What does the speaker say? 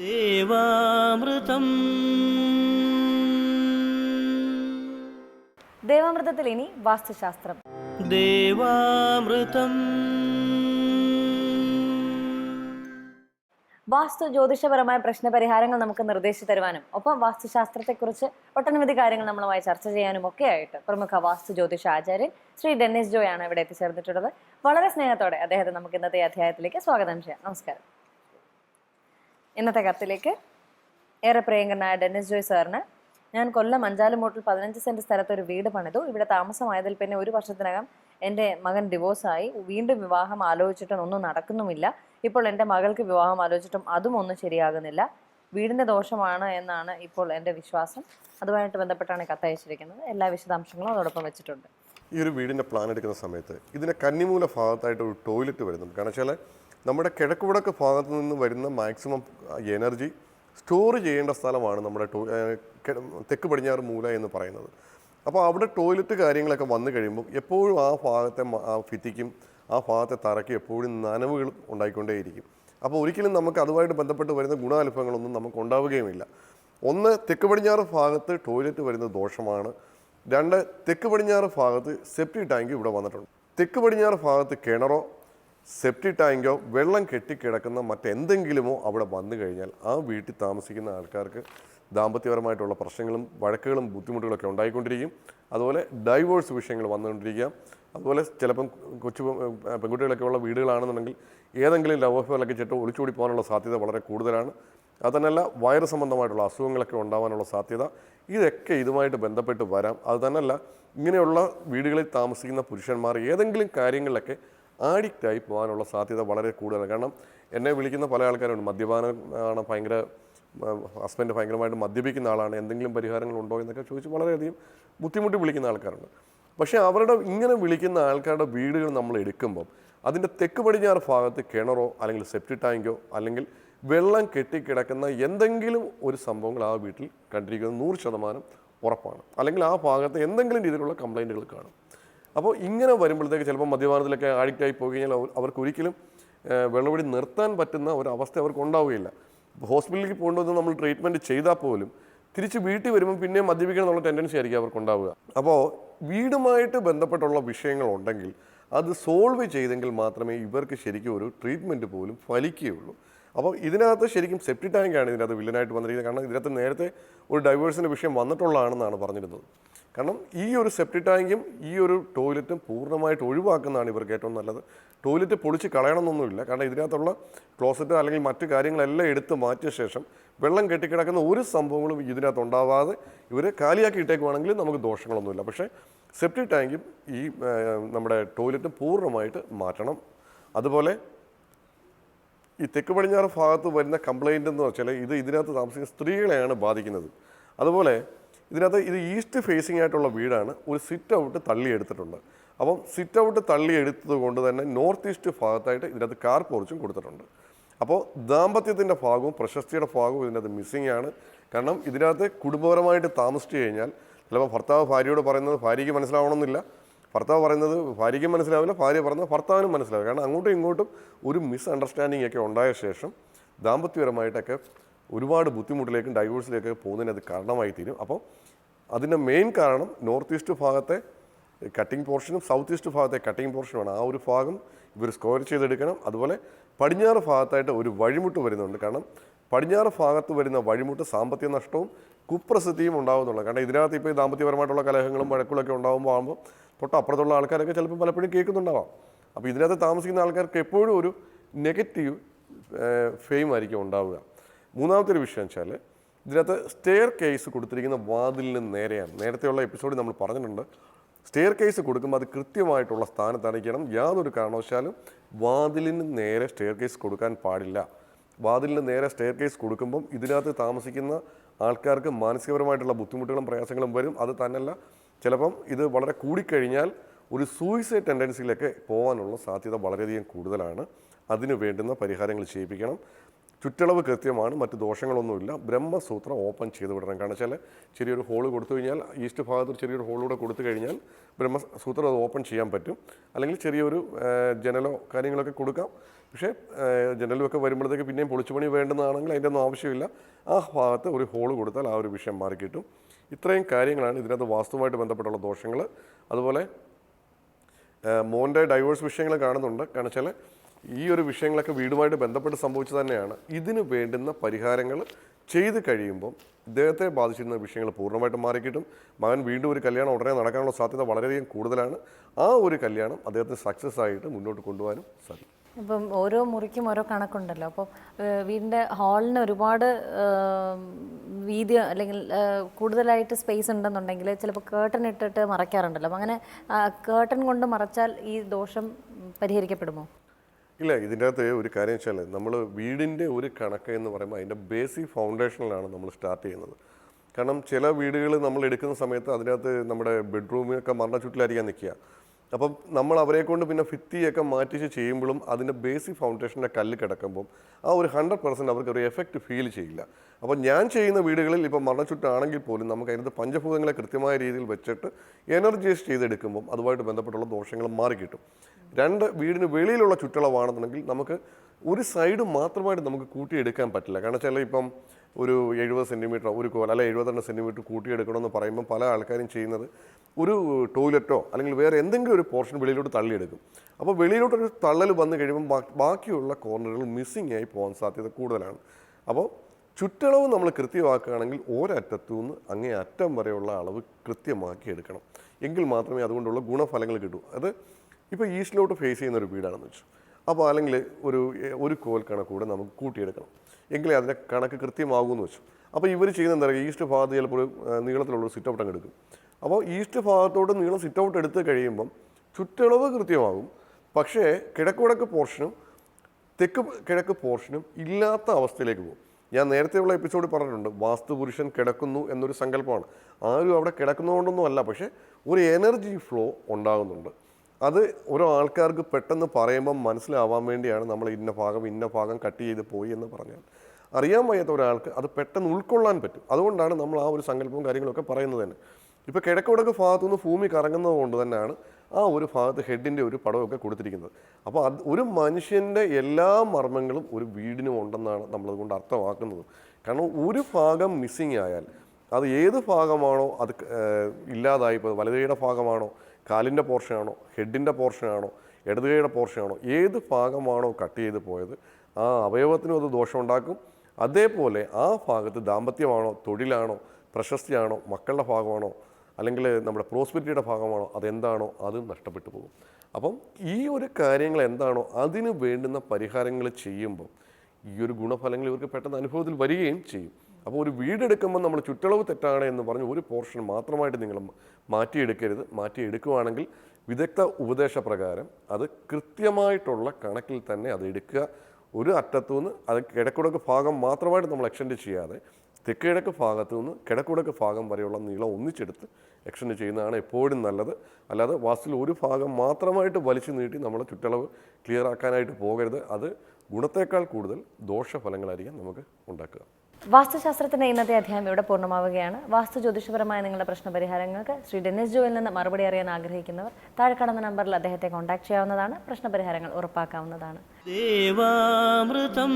ദേവാമൃതം. ദേവാമൃതത്തിൽ ഇനി വാസ്തുശാസ്ത്രം. ദേവാമൃതം. വാസ്തു ജ്യോതിഷപരമായ പ്രശ്നപരിഹാരങ്ങൾ നമുക്ക് നിർദ്ദേശിച്ചു തരുവാനും ഒപ്പം വാസ്തുശാസ്ത്രത്തെക്കുറിച്ച് ഒട്ടനവധി കാര്യങ്ങൾ നമ്മളുമായി ചർച്ച ചെയ്യാനും ഒക്കെ ആയിട്ട് പ്രമുഖ വാസ്തു ജ്യോതിഷ ആചാര്യൻ ശ്രീ ഡെന്നിസ് ജോയാണ് ഇവിടെ എത്തിച്ചേർന്നിട്ടുള്ളത്. വളരെ സ്നേഹത്തോടെ അദ്ദേഹത്തെ നമുക്ക് ഇന്നത്തെ അധ്യായത്തിലേക്ക് സ്വാഗതം ചെയ്യാം. നമസ്കാരം. ഇന്നത്തെ കത്തിലേക്ക് ഏറെ പ്രിയങ്കരനായ ഡെന്നിസ് ജോയ് സാറിന്. ഞാൻ കൊല്ലം അഞ്ചാലുമൂട്ടിൽ പതിനഞ്ച് സെന്റ് സ്ഥലത്ത് ഒരു വീട് പണിതു. ഇവിടെ താമസമായതിൽ പിന്നെ ഒരു വർഷത്തിനകം എന്റെ മകൻ ഡിവോഴ്സായി വീണ്ടും വിവാഹം ആലോചിച്ചിട്ടും ഒന്നും നടക്കുന്നുമില്ല. ഇപ്പോൾ എന്റെ മകൾക്ക് വിവാഹം ആലോചിച്ചിട്ടും അതും ഒന്നും ശരിയാകുന്നില്ല. വീടിന്റെ ദോഷമാണ് എന്നാണ് ഇപ്പോൾ എന്റെ വിശ്വാസം. അതുമായിട്ട് ബന്ധപ്പെട്ടാണ് കത്തയച്ചിരിക്കുന്നത് എല്ലാ വിശദാംശങ്ങളും അതോടൊപ്പം വെച്ചിട്ടുണ്ട്. ഈ ഒരു വീടിന്റെ പ്ലാൻ എടുക്കുന്ന സമയത്ത് ഇതിന്റെ കന്നിമൂല ഭാഗത്തായിട്ട് ഒരു ടോയ്ലറ്റ് വരുന്നുണ്ട്. കാരണം വെച്ചാൽ നമ്മുടെ കിഴക്ക് വടക്ക് ഭാഗത്ത് നിന്ന് വരുന്ന മാക്സിമം എനർജി സ്റ്റോർ ചെയ്യേണ്ട സ്ഥലമാണ് നമ്മുടെ ടോ തെക്ക് പടിഞ്ഞാറ് മൂല എന്ന് പറയുന്നത്. അപ്പോൾ അവിടെ ടോയ്ലറ്റ് കാര്യങ്ങളൊക്കെ വന്നു കഴിയുമ്പോൾ എപ്പോഴും ആ ഭാഗത്തെ ഭിത്തിക്കും ആ ഭാഗത്തെ തറയ്ക്കും എപ്പോഴും നനവുകൾ ഉണ്ടായിക്കൊണ്ടേയിരിക്കും. അപ്പോൾ ഒരിക്കലും നമുക്ക് അതുമായിട്ട് ബന്ധപ്പെട്ട് വരുന്ന ഗുണാനുഭവങ്ങളൊന്നും നമുക്ക് ഉണ്ടാവുകയുമില്ല. ഒന്ന് തെക്ക് പടിഞ്ഞാറ് ഭാഗത്ത് ടോയ്ലറ്റ് വരുന്ന ദോഷമാണ്. രണ്ട് തെക്ക് പടിഞ്ഞാറ് ഭാഗത്ത് സെപ്റ്റി ടാങ്ക് ഇവിടെ വന്നിട്ടുണ്ട്. തെക്ക് പടിഞ്ഞാറ് ഭാഗത്ത് കിണറോ സെപ്റ്റി ടാങ്കോ വെള്ളം കെട്ടിക്കിടക്കുന്ന മറ്റെന്തെങ്കിലുമോ അവിടെ വന്നു കഴിഞ്ഞാൽ ആ വീട്ടിൽ താമസിക്കുന്ന ആൾക്കാർക്ക് ദാമ്പത്യപരമായിട്ടുള്ള പ്രശ്നങ്ങളും വഴക്കുകളും ബുദ്ധിമുട്ടുകളൊക്കെ ഉണ്ടായിക്കൊണ്ടിരിക്കും. അതുപോലെ ഡൈവോഴ്സ് വിഷയങ്ങൾ വന്നുകൊണ്ടിരിക്കുക. അതുപോലെ ചിലപ്പം കൊച്ചു പെൺകുട്ടികളൊക്കെ ഉള്ള വീടുകളാണെന്നുണ്ടെങ്കിൽ ഏതെങ്കിലും ലവ് അഫെയറിലൊക്കെ ചിട്ട് ഒളിച്ചോടി പോകാനുള്ള സാധ്യത വളരെ കൂടുതലാണ്. അതുതന്നെയല്ല വയറ് സംബന്ധമായിട്ടുള്ള അസുഖങ്ങളൊക്കെ ഉണ്ടാവാനുള്ള സാധ്യത. ഇതൊക്കെ ഇതുമായിട്ട് ബന്ധപ്പെട്ട് വരാം. അതുതന്നെയല്ല ഇങ്ങനെയുള്ള വീടുകളിൽ താമസിക്കുന്ന പുരുഷന്മാർ ഏതെങ്കിലും കാര്യങ്ങളിലൊക്കെ ആഡിക്റ്റായി പോകാനുള്ള സാധ്യത വളരെ കൂടുതലാണ്. കാരണം എന്നെ വിളിക്കുന്ന പല ആൾക്കാരുണ്ട്. മദ്യപാനം ആണ് ഭയങ്കര ഹസ്ബൻഡ് ഭയങ്കരമായിട്ട് മദ്യപിക്കുന്ന ആളാണ്. എന്തെങ്കിലും പരിഹാരങ്ങൾ ഉണ്ടോ എന്നൊക്കെ ചോദിച്ച് വളരെയധികം ബുദ്ധിമുട്ടി വിളിക്കുന്ന ആൾക്കാരുണ്ട്. പക്ഷേ അവരുടെ ഇങ്ങനെ വിളിക്കുന്ന ആൾക്കാരുടെ വീടുകൾ നമ്മൾ എടുക്കുമ്പം അതിന്റെ തെക്ക് പടിഞ്ഞാറ് ഭാഗത്ത് കിണറോ അല്ലെങ്കിൽ സെപ്റ്റി ടാങ്കോ അല്ലെങ്കിൽ വെള്ളം കെട്ടിക്കിടക്കുന്ന എന്തെങ്കിലും ഒരു സംഭവങ്ങൾ ആ വീട്ടിൽ കണ്ടിരിക്കുന്നത് നൂറ് ശതമാനം ഉറപ്പാണ്. അല്ലെങ്കിൽ ആ ഭാഗത്ത് എന്തെങ്കിലും രീതിയിലുള്ള കംപ്ലൈന്റുകൾ കാണും. അപ്പോൾ ഇങ്ങനെ വരുമ്പോഴത്തേക്ക് ചിലപ്പോൾ മദ്യപാനത്തിലൊക്കെ അഡിക്റ്റ് ആയി പോയി കഴിഞ്ഞാൽ അവർ- അവർക്ക് ഒരിക്കലും വെള്ളപടി നിർത്താൻ പറ്റുന്ന ഒരു അവർക്ക് ഉണ്ടാവുകയില്ല ഹോസ്പിറ്റലിലേക്ക് പോകേണ്ടത് നമ്മൾ ട്രീറ്റ്മെന്റ് ചെയ്താൽ പോലും തിരിച്ച് വീട്ടിൽ വരുമ്പോൾ പിന്നെ മദ്യപിക്കണം എന്നുള്ള ടെൻഡൻസി ആയിരിക്കും അവർക്ക് ഉണ്ടാവുക അപ്പോൾ വീടുമായിട്ട് ബന്ധപ്പെട്ടുള്ള വിഷയങ്ങളുണ്ടെങ്കിൽ അത് സോൾവ് ചെയ്തെങ്കിൽ മാത്രമേ ഇവർക്ക് ശരിക്കും ഒരു ട്രീറ്റ്മെന്റ് പോലും ഫലിക്കുകയുള്ളൂ. അപ്പോൾ ഇതിനകത്ത് ശരിക്കും സെപ്റ്റി ടാങ്കാണ് ഇതിനകത്ത് വില്ലനായിട്ട് വന്നിരിക്കുന്നത്. കാരണം ഇതിനകത്ത് നേരത്തെ ഒരു ഡൈവേഴ്സിന്റെ വിഷയം വന്നിട്ടുള്ളതാണെന്നാണ് പറഞ്ഞിരുന്നത്. കാരണം ഈ ഒരു സെപ്റ്റി ടാങ്കും ഈ ഒരു ടോയ്ലറ്റും പൂർണമായിട്ട് ഒഴിവാക്കുന്നതാണ് ഇവർക്ക് ഏറ്റവും നല്ലത്. ടോയ്ലറ്റ് പൊളിച്ച് കളയണമെന്നൊന്നുമില്ല. കാരണം ഇതിനകത്തുള്ള ക്ലോസറ്റ് അല്ലെങ്കിൽ മറ്റു കാര്യങ്ങളെല്ലാം എടുത്ത് മാറ്റിയ ശേഷം വെള്ളം കെട്ടിക്കിടക്കുന്ന ഒരു സംഭവങ്ങളും ഇതിനകത്ത് ഉണ്ടാവാതെ ഇവർ കാലിയാക്കി ഇട്ടേക്കുവാണെങ്കിൽ നമുക്ക് ദോഷങ്ങളൊന്നുമില്ല. പക്ഷേ സെപ്റ്റി ടാങ്കും ഈ നമ്മുടെ ടോയ്ലറ്റും പൂർണമായിട്ട് മാറ്റണം. അതുപോലെ ഈ തെക്ക് പടിഞ്ഞാറ് ഭാഗത്ത് വരുന്ന കംപ്ലൈന്റ് എന്ന് വെച്ചാൽ ഇത് ഇതിനകത്ത് താമസിക്കുന്ന സ്ത്രീകളെയാണ് ബാധിക്കുന്നത്. അതുപോലെ ഇതിനകത്ത് ഇത് ഈസ്റ്റ് ഫേസിംഗ് ആയിട്ടുള്ള വീടാണ്. ഒരു സിറ്റ് ഔട്ട് തള്ളിയെടുത്തിട്ടുണ്ട് അപ്പം സിറ്റ് ഔട്ട് തള്ളിയെടുത്തത് കൊണ്ട് തന്നെ നോർത്ത് ഈസ്റ്റ് ഭാഗത്തായിട്ട് ഇതിനകത്ത് കാർ പോർച്ചും കൊടുത്തിട്ടുണ്ട്. അപ്പോൾ ദാമ്പത്യത്തിന്റെ ഭാഗവും പ്രശസ്തിയുടെ ഭാഗവും ഇതിനകത്ത് മിസ്സിംഗ് ആണ്. കാരണം ഇതിനകത്ത് കുടുംബപരമായിട്ട് താമസിച്ചു കഴിഞ്ഞാൽ ചിലപ്പോൾ ഭർത്താവ് ഭാര്യയോട് പറയുന്നത് ഭാര്യയ്ക്ക് മനസ്സിലാവണമെന്നില്ല. ഭർത്താവ് പറയുന്നത് ഭാര്യയ്ക്ക് മനസ്സിലാവില്ല ഭാര്യ പറയുന്നത് ഭർത്താവിനും മനസ്സിലാവില്ല. കാരണം അങ്ങോട്ടും ഇങ്ങോട്ടും ഒരു മിസ് അണ്ടർസ്റ്റാൻഡിങ് ഒക്കെ ഉണ്ടായ ശേഷം ദാമ്പത്യപരമായിട്ടൊക്കെ ഒരുപാട് ബുദ്ധിമുട്ടിലേക്കും ഡൈവോഴ്സിലേക്കൊക്കെ പോകുന്നതിന് അത് കാരണമായി തീരും അപ്പോൾ അതിന്റെ മെയിൻ കാരണം നോർത്ത് ഈസ്റ്റ് ഭാഗത്തെ കട്ടിംഗ് പോർഷനും സൗത്ത് ഈസ്റ്റ് ഭാഗത്തെ കട്ടിംഗ് പോർഷനുമാണ് ആ ഒരു ഭാഗം ഇവർ സ്കോർ ചെയ്തെടുക്കണം. അതുപോലെ പടിഞ്ഞാറ് ഭാഗത്തായിട്ട് ഒരു വഴിമുട്ട് വരുന്നുണ്ട്. കാരണം പടിഞ്ഞാറ് ഭാഗത്ത് വരുന്ന വഴിമുട്ട് സാമ്പത്തിക നഷ്ടവും കുപ്രസിദ്ധിയും ഉണ്ടാകുന്നുള്ളൂ കാരണം ഇതിനകത്ത് ഇപ്പോൾ ദാമ്പത്യപരമായിട്ടുള്ള കലഹങ്ങളും വഴക്കുകളൊക്കെ ഉണ്ടാകുമ്പോൾ ആകുമ്പോൾ തൊട്ടപ്പുറത്തുള്ള ആൾക്കാരൊക്കെ ചിലപ്പോൾ പലപ്പോഴും കേൾക്കുന്നുണ്ടാവാം. അപ്പോൾ ഇതിനകത്ത് താമസിക്കുന്ന ആൾക്കാർക്ക് എപ്പോഴും ഒരു നെഗറ്റീവ് ഫെയിം ആയിരിക്കും ഉണ്ടാവുക. മൂന്നാമത്തെ ഒരു വിഷയം വെച്ചാൽ ഇതിനകത്ത് സ്റ്റെയർ കേസ് കൊടുത്തിരിക്കുന്ന വാതിലിന് നേരെയാണ്. നേരത്തെയുള്ള എപ്പിസോഡിൽ നമ്മൾ പറഞ്ഞിട്ടുണ്ട്. സ്റ്റെയർ കേസ് കൊടുക്കുമ്പോൾ അത് കൃത്യമായിട്ടുള്ള സ്ഥാനത്ത് അടയ്ക്കണം യാതൊരു കാരണവശാലും വാതിലിന് നേരെ സ്റ്റെയർ കേസ് കൊടുക്കാൻ പാടില്ല. വാതിലിന് നേരെ സ്റ്റെയർ കേസ് കൊടുക്കുമ്പം ഇതിനകത്ത് താമസിക്കുന്ന ആൾക്കാർക്ക് മാനസികപരമായിട്ടുള്ള ബുദ്ധിമുട്ടുകളും പ്രയാസങ്ങളും വരും. അത് തന്നെയല്ല ചിലപ്പം ഇത് വളരെ കൂടിക്കഴിഞ്ഞാൽ ഒരു സൂയിസൈഡ് ടെൻഡൻസിയിലൊക്കെ പോകാനുള്ള സാധ്യത വളരെയധികം കൂടുതലാണ്. അതിനു വേണ്ടുന്ന പരിഹാരങ്ങൾ ചെയ്യിപ്പിക്കണം. ചുറ്റളവ് കൃത്യമാണ് മറ്റ് ദോഷങ്ങളൊന്നുമില്ല. ബ്രഹ്മസൂത്രം ഓപ്പൺ ചെയ്ത് വിടണം. കാരണം വെച്ചാൽ ചെറിയൊരു ഹോൾ കൊടുത്തു കഴിഞ്ഞാൽ ഈസ്റ്റ് ഭാഗത്ത് ചെറിയൊരു ഹോളൂടെ കൊടുത്തു കഴിഞ്ഞാൽ ബ്രഹ്മസൂത്രം അത് ഓപ്പൺ ചെയ്യാൻ പറ്റും. അല്ലെങ്കിൽ ചെറിയൊരു ജനലോ കാര്യങ്ങളൊക്കെ കൊടുക്കാം. പക്ഷേ ജനലൊക്കെ വരുമ്പോഴത്തേക്ക് പിന്നെയും പൊളിച്ചുപണി വേണ്ടുന്നതാണെങ്കിൽ അതിന്റെ ഒന്നും ആവശ്യമില്ല. ആ ഭാഗത്ത് ഒരു ഹോൾ കൊടുത്താൽ ആ ഒരു വിഷയം മാറിക്കിട്ടും ഇത്രയും കാര്യങ്ങളാണ് ഇതിനകത്ത് വാസ്തുവായിട്ട് ബന്ധപ്പെട്ടുള്ള ദോഷങ്ങൾ അതുപോലെ മോന്റെ ഡൈവേഴ്സ് വിഷയങ്ങൾ കാണുന്നുണ്ട്. കാരണം വെച്ചാൽ ഈ ഒരു വിഷയങ്ങളൊക്കെ വീടുമായിട്ട് ബന്ധപ്പെട്ട് സംഭവിച്ചു തന്നെയാണ്. ഇതിന് വേണ്ടുന്ന പരിഹാരങ്ങൾ ചെയ്ത് കഴിയുമ്പം ഇദ്ദേഹത്തെ ബാധിച്ചിരുന്ന വിഷയങ്ങൾ പൂർണമായിട്ടും മാറിക്കിട്ടും. മകൻ വീണ്ടും ഒരു കല്യാണം ഉടനെ നടക്കാനുള്ള സാധ്യത വളരെയധികം കൂടുതലാണ്. ആ ഒരു കല്യാണം അദ്ദേഹത്തിന് സക്സസ് ആയിട്ട് മുന്നോട്ട് കൊണ്ടുപോകാനും സാധിക്കും. ഇപ്പം ഓരോ മുറിക്കും ഓരോ കണക്കുണ്ടല്ലോ. അപ്പോൾ വീടിന്റെ ഹാളിന് ഒരുപാട് വീതി അല്ലെങ്കിൽ കൂടുതലായിട്ട് സ്പേസ് ഉണ്ടെന്നുണ്ടെങ്കിൽ ചിലപ്പോൾ കേട്ടൺ ഇട്ടിട്ട് മറയ്ക്കാറുണ്ടല്ലോ. അപ്പം അങ്ങനെ കേട്ടൺ കൊണ്ട് മറച്ചാൽ ഈ ദോഷം പരിഹരിക്കപ്പെടുമോ? ഇല്ല ഇതിന്റെ അകത്ത് ഒരു കാര്യം വെച്ചാൽ നമ്മൾ വീടിന്റെ ഒരു കണക്ക് എന്ന് പറയുമ്പോൾ അതിന്റെ ബേസിക് ഫൗണ്ടേഷനിലാണ് നമ്മൾ സ്റ്റാർട്ട് ചെയ്യുന്നത്. കാരണം ചില വീടുകൾ നമ്മൾ എടുക്കുന്ന സമയത്ത് അതിനകത്ത് നമ്മുടെ ബെഡ്റൂമിനൊക്കെ മരണ ചുറ്റിലായിരിക്കാൻ നിൽക്കുക. അപ്പം നമ്മൾ അവരെ കൊണ്ട് പിന്നെ ഭിത്തിയൊക്കെ മാറ്റിച്ച് ചെയ്യുമ്പോഴും അതിന്റെ ബേസിക് ഫൗണ്ടേഷന്റെ കല്ല് കിടക്കുമ്പം ആ ഒരു ഹൺഡ്രഡ് പെർസെന്റ് അവർക്ക് ഒരു എഫക്റ്റ് ഫീൽ ചെയ്യില്ല. അപ്പോൾ ഞാൻ ചെയ്യുന്ന വീടുകളിൽ ഇപ്പോൾ മരണച്ചുറ്റാണെങ്കിൽ പോലും നമുക്ക് അതിനകത്ത് പഞ്ചഭൂതങ്ങളെ കൃത്യമായ രീതിയിൽ വെച്ചിട്ട് എനർജൈസ് ചെയ്തെടുക്കുമ്പം അതുമായിട്ട് ബന്ധപ്പെട്ടുള്ള ദോഷങ്ങൾ മാറി കിട്ടും. രണ്ട് വീടിന് വെളിയിലുള്ള ചുറ്റളവാണെന്നുണ്ടെങ്കിൽ നമുക്ക് ഒരു സൈഡ് മാത്രമായിട്ട് നമുക്ക് കൂട്ടിയെടുക്കാൻ പറ്റില്ല. കാരണം വെച്ചാൽ ഇപ്പം ഒരു എഴുപത് സെന്റിമീറ്റർ ഒരു കോൽ അല്ല എഴുപത്തിരണ്ട് സെന്റിമീറ്റർ കൂട്ടിയെടുക്കണമെന്ന് പറയുമ്പോൾ പല ആൾക്കാരും ചെയ്യുന്നത് ഒരു ടോയ്ലറ്റോ അല്ലെങ്കിൽ വേറെ എന്തെങ്കിലും ഒരു പോർഷൻ വെളിയിലോട്ട് തള്ളിയെടുക്കും. അപ്പോൾ വെളിയിലോട്ടൊരു തള്ളൽ വന്നു കഴിയുമ്പോൾ ബാക്കിയുള്ള കോർണറുകൾ മിസ്സിംഗ് ആയി പോകാൻ സാധ്യത കൂടുതലാണ്. അപ്പോൾ ചുറ്റളവ് നമ്മൾ കൃത്യമാക്കുകയാണെങ്കിൽ ഒരറ്റത്തു നിന്ന് അങ്ങേ അറ്റം വരെയുള്ള അളവ് കൃത്യമാക്കി എടുക്കണം. എങ്കിൽ മാത്രമേ അതുകൊണ്ടുള്ള ഗുണഫലങ്ങൾ കിട്ടൂ. അത് ഇപ്പോൾ ഈസ്റ്റിലോട്ട് ഫേസ് ചെയ്യുന്ന ഒരു വീടാണെന്ന് വെച്ചു. അപ്പോൾ അല്ലെങ്കിൽ ഒരു ഒരു കോൽ കണക്കൂടെ നമുക്ക് കൂട്ടിയെടുക്കണം. എങ്കിലേ അതിന്റെ കണക്ക് കൃത്യമാകുമെന്ന് വെച്ചു. അപ്പോൾ ഇവർ ചെയ്യുന്ന എന്താ പറയുക? ഈസ്റ്റ് ഭാഗത്ത് ചിലപ്പോൾ നീളത്തിലുള്ള സിറ്റ് ഔട്ട് അങ്ങ് എടുക്കും. അപ്പോൾ ഈസ്റ്റ് ഭാഗത്തോട്ട് നീളം സിറ്റ് ഔട്ട് എടുത്ത് കഴിയുമ്പം ചുറ്റളവ് കൃത്യമാകും. പക്ഷേ കിഴക്കുവടക്ക് പോർഷനും തെക്ക് കിഴക്ക് പോർഷനും ഇല്ലാത്ത അവസ്ഥയിലേക്ക് പോകും. ഞാൻ നേരത്തെയുള്ള എപ്പിസോഡിൽ പറഞ്ഞിട്ടുണ്ട് വാസ്തുപുരുഷൻ കിടക്കുന്നു എന്നൊരു സങ്കല്പമാണ്. ആരും അവിടെ കിടക്കുന്നതുകൊണ്ടൊന്നും അല്ല പക്ഷേ ഒരു എനർജി ഫ്ലോ ഉണ്ടാകുന്നുണ്ട്. അത് ഓരോ ആൾക്കാർക്ക് പെട്ടെന്ന് പറയുമ്പം മനസ്സിലാവാൻ വേണ്ടിയാണ് നമ്മൾ ഇന്ന ഭാഗം ഇന്ന ഭാഗം കട്ട് ചെയ്ത് പോയി എന്ന് പറഞ്ഞാൽ. അറിയാൻ വയ്യാത്ത ഒരാൾക്ക് അത് പെട്ടെന്ന് ഉൾക്കൊള്ളാൻ പറ്റും. അതുകൊണ്ടാണ് നമ്മൾ ആ ഒരു സങ്കല്പവും കാര്യങ്ങളൊക്കെ പറയുന്നത് തന്നെ. ഇപ്പോൾ കിഴക്കുവടക്ക് ഭാഗത്തു നിന്ന് ഭൂമി കറങ്ങുന്നത് കൊണ്ട് തന്നെയാണ് ആ ഒരു ഭാഗത്ത് ഹെഡിന്റെ ഒരു പടമൊക്കെ കൊടുത്തിരിക്കുന്നത്. അപ്പോൾ അത് ഒരു മനുഷ്യന്റെ എല്ലാ മർമ്മങ്ങളും ഒരു വീടിനും ഉണ്ടെന്നാണ് നമ്മളതുകൊണ്ട് അർത്ഥമാക്കുന്നത്. കാരണം ഒരു ഭാഗം മിസ്സിങ് ആയാൽ അത് ഏത് ഭാഗമാണോ അത് ഇല്ലാതായിപ്പോൾ വലതുകൈയുടെ ഭാഗമാണോ കാലിന്റെ പോർഷനാണോ ഹെഡിന്റെ പോർഷനാണോ ഇടതുകൈയുടെ പോർഷനാണോ ഏത് ഭാഗമാണോ കട്ട് ചെയ്ത് പോയത് ആ അവയവത്തിനും അത് ദോഷമുണ്ടാക്കും. അതേപോലെ ആ ഭാഗത്ത് ദാമ്പത്യമാണോ തൊഴിലാണോ പ്രശസ്തിയാണോ മക്കളുടെ ഭാഗമാണോ അല്ലെങ്കിൽ നമ്മുടെ പ്രോസ്പെരിറ്റിയുടെ ഭാഗമാണോ അതെന്താണോ അത് നഷ്ടപ്പെട്ടു പോകും. അപ്പം ഈ ഒരു കാര്യങ്ങൾ എന്താണോ അതിന് വേണ്ടുന്ന പരിഹാരങ്ങൾ ചെയ്യുമ്പോൾ ഈ ഒരു ഗുണഫലങ്ങൾ ഇവർക്ക് പെട്ടെന്ന് അനുഭവത്തിൽ വരികയും ചെയ്യും. അപ്പോൾ ഒരു വീടെടുക്കുമ്പോൾ നമ്മൾ ചുറ്റളവ് തെറ്റാണ് എന്ന് പറഞ്ഞ് ഒരു പോർഷൻ മാത്രമായിട്ട് നിങ്ങൾ മാറ്റിയെടുക്കരുത്. മാറ്റിയെടുക്കുകയാണെങ്കിൽ വിദഗ്ധ ഉപദേശപ്രകാരം അത് കൃത്യമായിട്ടുള്ള കണക്കിൽ തന്നെ അത് എടുക്കുക. ഒരു അറ്റത്തു നിന്ന് അത് കിഴക്കുടക്ക് ഭാഗം മാത്രമായിട്ട് നമ്മൾ എക്സ്റ്റെൻഡ് ചെയ്യാതെ തെക്ക് കിഴക്ക് ഭാഗത്തു നിന്ന് കിഴക്കുടക്ക് ഭാഗം വരെയുള്ള നീളം ഒന്നിച്ചെടുത്ത് എക്സ്റ്റെൻഡ് ചെയ്യുന്നതാണ് എപ്പോഴും നല്ലത്. അല്ലാതെ വാസ്തുവിൽ ഒരു ഭാഗം മാത്രമായിട്ട് വലിച്ചു നീട്ടി നമ്മൾ ചുറ്റളവ് ക്ലിയർ ആക്കാനായിട്ട് പോകരുത്. അത് ഗുണത്തേക്കാൾ കൂടുതൽ ദോഷഫലങ്ങളായിരിക്കും നമുക്ക് ഉണ്ടാക്കുക. വാസ്തുശാസ്ത്രത്തിന്റെ ഇന്നത്തെ അധ്യായം ഇവിടെ പൂർണമാവുകയാണ്. വാസ്തു ജ്യോതിഷപരമായ നിങ്ങളുടെ പ്രശ്നപരിഹാരങ്ങൾക്ക് ശ്രീ ഡെന്നിസ് ജോയിൽ നിന്ന് മറുപടി അറിയാൻ ആഗ്രഹിക്കുന്നവർ താഴെ കടന്ന നമ്പറിൽ അദ്ദേഹത്തെ കോൺടാക്ട് ചെയ്യാവുന്നതാണ്. പ്രശ്നപരിഹാരങ്ങൾ ഉറപ്പാക്കാവുന്നതാണ്. ദേവാമൃതം.